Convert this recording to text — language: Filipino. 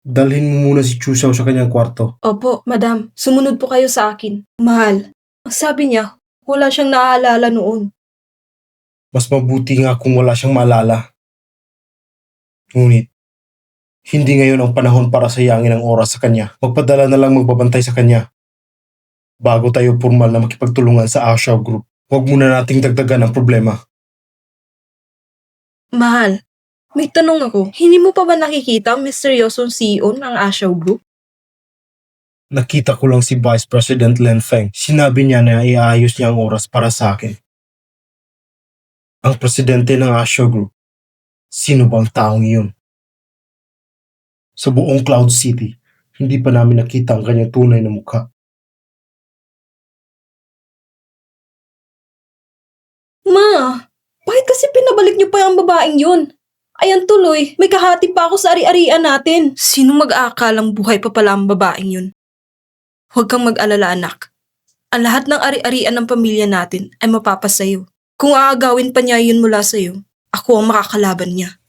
Dalhin mo muna si Chusaw sa kanyang kwarto. Opo, madam. Sumunod po kayo sa akin. Mahal. Ang sabi niya, wala siyang naaalala noon. Mas mabuti nga kung wala siyang maalala. Ngunit, hindi ngayon ang panahon para sayangin ang oras sa kanya. Magpadala na lang magbabantay sa kanya. Bago tayo formal na makipagtulungan sa Ashaw Group, huwag muna nating dagdagan ang problema. Mahal, may tanong ako. Hindi mo pa ba nakikita ang misteryosong CEO ng Ashaw Group? Nakita ko lang si Vice President Len Feng. Sinabi niya na iaayos niya ang oras para sa akin. Ang presidente ng Ashaw Group. Sino bang taong iyon? Sa buong Cloud City, hindi pa namin nakita ang kanyang tunay na mukha. Ma, bakit kasi pinabalik niyo pa ang babaeng yun? Ayan tuloy, may kahati pa ako sa ari-arian natin. Sinong mag-aakalang buhay pa pala ang babaeng yun? Huwag kang mag-alala anak. Ang lahat ng ari-arian ng pamilya natin ay mapapasayo. Kung aagawin pa niya yun mula sa'yo, ako ang makakalaban niya.